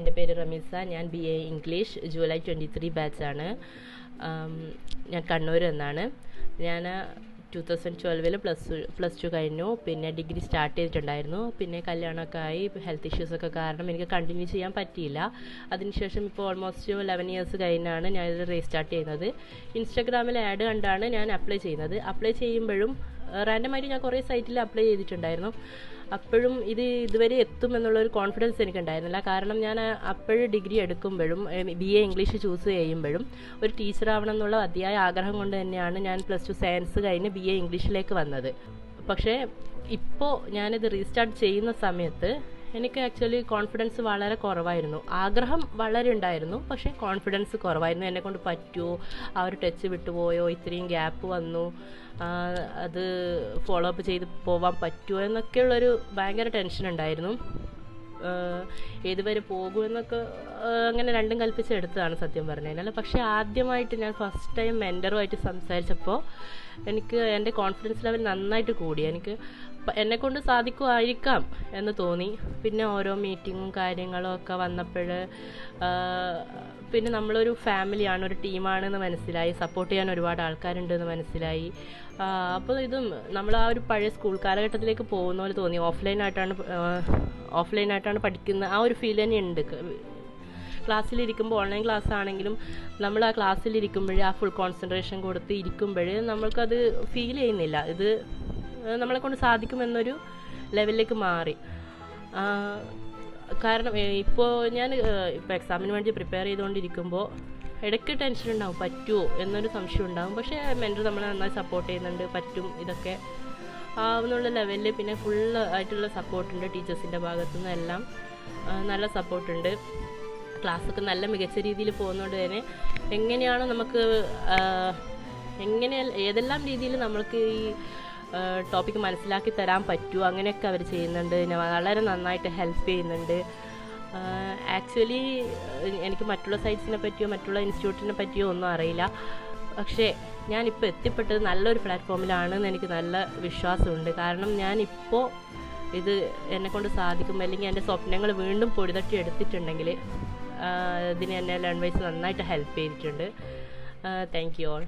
എന്റെ പേര് റമീസ ഞാൻ B A English July twenty three ബാച്ചാണ് ഞാൻ കണ്ണൂർ നിന്നാണ്. ഞാൻ ടു തൗസൻഡ് ട്വൽവിൽ പ്ലസ് പ്ലസ് ടു കഴിഞ്ഞു. പിന്നെ ഡിഗ്രി സ്റ്റാർട്ട് ചെയ്തിട്ടുണ്ടായിരുന്നു. പിന്നെ കല്യാണമൊക്കെ ആയി. ഹെൽത്ത് ഇഷ്യൂസൊക്കെ കാരണം എനിക്ക് കണ്ടിന്യൂ ചെയ്യാൻ പറ്റിയില്ല. അതിനുശേഷം ഇപ്പോൾ ഓൾമോസ്റ്റ് ലെവൻ ഇയേഴ്സ് കഴിഞ്ഞാണ് ഞാൻ ഞാനിത് റീസ്റ്റാർട്ട് ചെയ്യുന്നത്. ഇൻസ്റ്റാഗ്രാമിൽ ആഡ് കണ്ടാണ് ഞാൻ അപ്ലൈ ചെയ്യുന്നത്. അപ്ലൈ ചെയ്യുമ്പോഴും റാൻഡമായിട്ട് ഞാൻ കുറേ സൈറ്റിൽ അപ്ലൈ ചെയ്തിട്ടുണ്ടായിരുന്നു. അപ്പോഴും ഇത് ഇതുവരെ എത്തും എന്നുള്ളൊരു കോൺഫിഡൻസ് എനിക്കുണ്ടായിരുന്നില്ല. കാരണം ഞാൻ അപ്പോഴും ഡിഗ്രി എടുക്കുമ്പോഴും ബി എ ഇംഗ്ലീഷ് ചൂസ് ചെയ്യുമ്പോഴും ഒരു ടീച്ചർ ആവണം എന്നുള്ള അതിയായ ആഗ്രഹം കൊണ്ട് തന്നെയാണ് ഞാൻ പ്ലസ് ടു സയൻസ് കഴിഞ്ഞ് ബി എ ഇംഗ്ലീഷിലേക്ക് വന്നത്. പക്ഷേ ഇപ്പോൾ ഞാനിത് റീസ്റ്റാർട്ട് ചെയ്യുന്ന സമയത്ത് എനിക്ക് ആക്ച്വലി കോൺഫിഡൻസ് വളരെ കുറവായിരുന്നു. ആഗ്രഹം വളരെ ഉണ്ടായിരുന്നു പക്ഷേ കോൺഫിഡൻസ് കുറവായിരുന്നു. എന്നെ കൊണ്ട് പറ്റുമോ ആ ഒരു ടച്ച് വിട്ടുപോയോ? ഇത്രയും ഗ്യാപ്പ് വന്നു. അത് ഫോളോ അപ്പ് ചെയ്ത് പോവാൻ പറ്റുമോ എന്നൊക്കെയുള്ളൊരു ഭയങ്കര ടെൻഷൻ ഉണ്ടായിരുന്നു. ഏതുവരെ പോകുമെന്നൊക്കെ അങ്ങനെ രണ്ടും കൽപ്പിച്ച് എടുത്തതാണ് സത്യം പറഞ്ഞു കഴിഞ്ഞാൽ പക്ഷേ ആദ്യമായിട്ട് ഞാൻ ഫസ്റ്റ് ടൈം മെന്ററുമായിട്ട് സംസാരിച്ചപ്പോൾ എനിക്ക് എന്റെ കോൺഫിഡൻസ് ലെവൽ നന്നായിട്ട് കൂടി. എനിക്ക് എന്നെ കൊണ്ട് സാധിക്കുമായിരിക്കാം എന്ന് തോന്നി. പിന്നെ ഓരോ മീറ്റിങ്ങും കാര്യങ്ങളും ഒക്കെ വന്നപ്പോൾ പിന്നെ നമ്മളൊരു ഫാമിലിയാണ് ഒരു ടീമാണെന്ന് മനസ്സിലായി. സപ്പോർട്ട് ചെയ്യാൻ ഒരുപാട് ആൾക്കാരുണ്ടെന്ന് മനസ്സിലായി. അപ്പോൾ ഇതും നമ്മൾ ആ ഒരു പഴയ സ്കൂൾ കാലഘട്ടത്തിലേക്ക് പോകുന്ന പോലെ തോന്നി. ഓഫ്ലൈനായിട്ടാണ് ഓഫ്ലൈനായിട്ടാണ് പഠിക്കുന്ന ആ ഒരു ഫീൽ തന്നെ ഉണ്ട്. ക്ലാസ്സിലിരിക്കുമ്പോൾ ഓൺലൈൻ ക്ലാസ് ആണെങ്കിലും നമ്മൾ ആ ക്ലാസ്സിലിരിക്കുമ്പോഴേ ആ ഫുൾ കോൺസെൻട്രേഷൻ കൊടുത്ത് ഇരിക്കുമ്പോഴേ നമ്മൾക്കത് ഫീൽ ചെയ്യുന്നില്ല. ഇത് നമ്മളെ കൊണ്ട് സാധിക്കുമെന്നൊരു ലെവലിലേക്ക് മാറി. കാരണം ഇപ്പോൾ ഞാൻ ഇപ്പോൾ എക്സാമിന് വേണ്ടി പ്രിപ്പയർ ചെയ്തുകൊണ്ടിരിക്കുമ്പോൾ ഇടയ്ക്ക് ടെൻഷൻ ഉണ്ടാവും. പറ്റുമോ എന്നൊരു സംശയം ഉണ്ടാവും. പക്ഷേ മെന്റർ നമ്മളെ നന്നായി സപ്പോർട്ട് ചെയ്യുന്നുണ്ട്. പറ്റും ഇതൊക്കെ. ആവുന്നുള്ള ലെവലിൽ പിന്നെ ഫുൾ ആയിട്ടുള്ള സപ്പോർട്ടുണ്ട് ടീച്ചേഴ്സിന്റെ ഭാഗത്തു നിന്നെല്ലാം നല്ല സപ്പോർട്ടുണ്ട് ക്ലാസ്സൊക്കെ നല്ല മികച്ച രീതിയിൽ പോകുന്നതുകൊണ്ട് തന്നെ എങ്ങനെയാണ് നമുക്ക് എങ്ങനെ ഏതെല്ലാം രീതിയിൽ നമ്മൾക്ക് ഈ ടോപ്പിക്ക് മനസ്സിലാക്കി തരാൻ പറ്റുമോ അങ്ങനെയൊക്കെ അവർ ചെയ്യുന്നുണ്ട്. വളരെ നന്നായിട്ട് ഹെൽപ്പ് ചെയ്യുന്നുണ്ട്. ആക്ച്വലി എനിക്ക് മറ്റുള്ള സൈറ്റ്സിനെ പറ്റിയോ മറ്റുള്ള ഇൻസ്റ്റിറ്റ്യൂട്ടിനെ പറ്റിയോ ഒന്നും അറിയില്ല. പക്ഷേ ഞാനിപ്പോൾ എത്തിപ്പെട്ടത് നല്ലൊരു പ്ലാറ്റ്ഫോമിലാണെന്ന് എനിക്ക് നല്ല വിശ്വാസമുണ്ട്. കാരണം ഞാനിപ്പോൾ ഇത് എന്നെക്കൊണ്ട് സാധിക്കും അല്ലെങ്കിൽ എന്റെ സ്വപ്നങ്ങൾ വീണ്ടും പൊടിതട്ടി എടുത്തിട്ടുണ്ടെങ്കിൽ ഇതിന് എന്നെ ലേൺ വൈസ് നന്നായിട്ട് ഹെൽപ്പ് ചെയ്തിട്ടുണ്ട്. Thank you all